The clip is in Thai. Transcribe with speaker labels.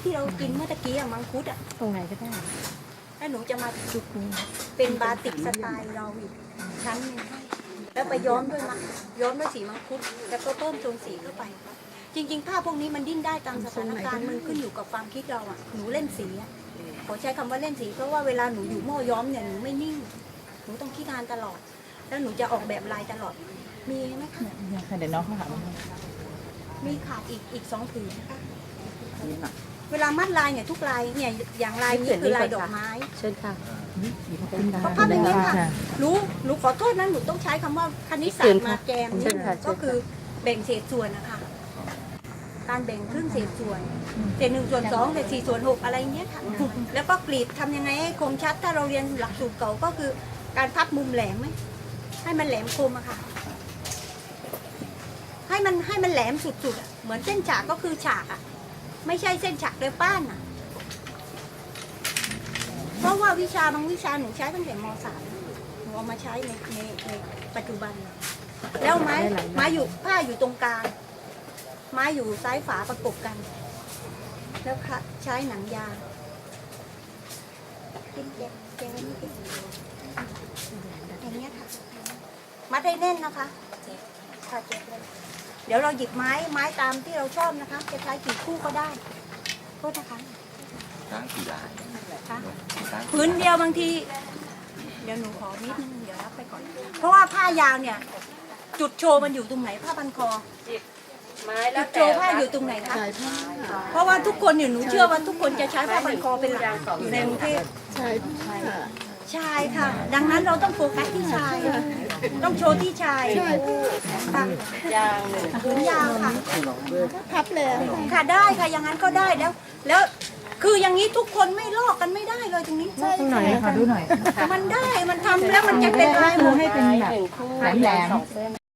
Speaker 1: ที่เรากินเมื่อตะกี้อะมังคุดอะ
Speaker 2: ตรงไหนก็ได้
Speaker 1: แล้วหนูจะมา
Speaker 2: จุกนี้
Speaker 1: เป็นบาติกสไตล์เราอีกชั้นหนึงให้แล้วไปย้อมด้วยมังย้อมด้วยสีมังคุดแล้วก็เพิ่มโทนสีเข้าไป จริงๆผ้าพวกนี้มันดิ้นได้ตามสถานการณ์มันขึ้นอยู่กับความคิดเราอะหนูเล่นสีอะขอใช้คำว่าเล่นสี เพราะว่าเวลาหนูอยู่หม้อย้อมเนี่ยหนูไม่นิ่งหนูต้องคิดงานตลอด แล้วหนูจะออกแบบลายตลอดมีไหมคะ
Speaker 2: เนี่ยค่ะเดี๋ยวน้องเขาหามาให้
Speaker 1: มีขาดอีกอีกสองผืนนะคะ เวลามัดลายเนี่ยทุกลายเนี่ยอย่างลายนี้คือลายดอกไม้
Speaker 2: เชิญค่ะ
Speaker 1: เพราะภาพเป็นอย่างนี้ค่ะรู้หนูขอโทษนะหนูต้องใช้คำว่าคณิตศาสตร์มาแกม
Speaker 2: เชิ
Speaker 1: นี่
Speaker 2: ญค่ะเชิญค่ะ
Speaker 1: ก็คือแบ่งเศษส่วนนะคะ การแบ่งครึ่งเศษส่วนเศษหนึ่งส่วนสองเศษสี่ส่วนหกอะไรเงี้ยค่ะแล้วก็กรีดทำยังไงให้คมชัด ถ้าเราเรียนหลักสูตรเก่าก็คือการพับมุมแหลมไหมให้มันแหลมคมอะค่ะ ให้มันให้มันแหลมสุดๆอะเหมือนเส้นฉากก็คือฉากอะ ไม่ใช่เส้นฉากเรือป้านอะเพราะว่าวิชาบางวิชาหนูใช้ตั้งแต่มสามหนูเอามาใช้ในในในปัจจุบัน แล้วไม้ไม้อยู่ผ้าอยู่ตรงกลางไม้อยู่ซ้ายฝาประกบกัน แล้วค่ะใช้หนังยางเจ็บเจ็บนี่อย่างเงี้ยค่ะ มัดให้แน่นนะคะค่ะเจ็บเลย ดี๋ยวเราหยิบไม้ไม้ตามที่เราชอบนะคะ จะใช้กี่คู่ก็ได้โทษนะคะ
Speaker 3: ช้างกี่ลาย
Speaker 1: ค่ะ
Speaker 3: ช้าง
Speaker 1: พื้นเดียวบางที เดี๋ยวหนูขอนิดนึงเดี๋ยวรับไปก่อน เพราะว่าผ้ายาวเนี่ย จุดโชว์มันอยู่ตรงไหนผ้าพันคอ
Speaker 4: ไม้
Speaker 1: จุ
Speaker 4: แล้ว
Speaker 1: ดโช
Speaker 4: แต่
Speaker 1: ว์ผ้าอยู่ตรงไหนคะเพราะว่าทุกคนเนี่ยหนูเชื่อว่าทุกคนจะใช้ผ้าพันคอเป็นหลักอยู่ในกรุงเทพ
Speaker 2: ใช่ค่ะ
Speaker 1: ชายค่ะ ดังนั้นเราต้องโฟกัสที่ชาย ต้องโชว์ที่ชายค่ะ
Speaker 4: ยางหนึ่ง
Speaker 1: ผืนยาวค่ะ
Speaker 2: พับเลย
Speaker 1: ค่ะได้ค่ะอย่างนั้นก็ได้แล้ว แล้วคืออย่างนี้ทุกคนไม่ลอกกันไม่ได้เลยตรงนี้
Speaker 2: ตรงไหนคะดูหน่อย
Speaker 1: มันได้มันทำแล้วมันจะเป็นลายหมด
Speaker 2: ให้เป็นแบบ
Speaker 4: หนึ่งคู่
Speaker 2: แหลมๆ
Speaker 4: สองเส้น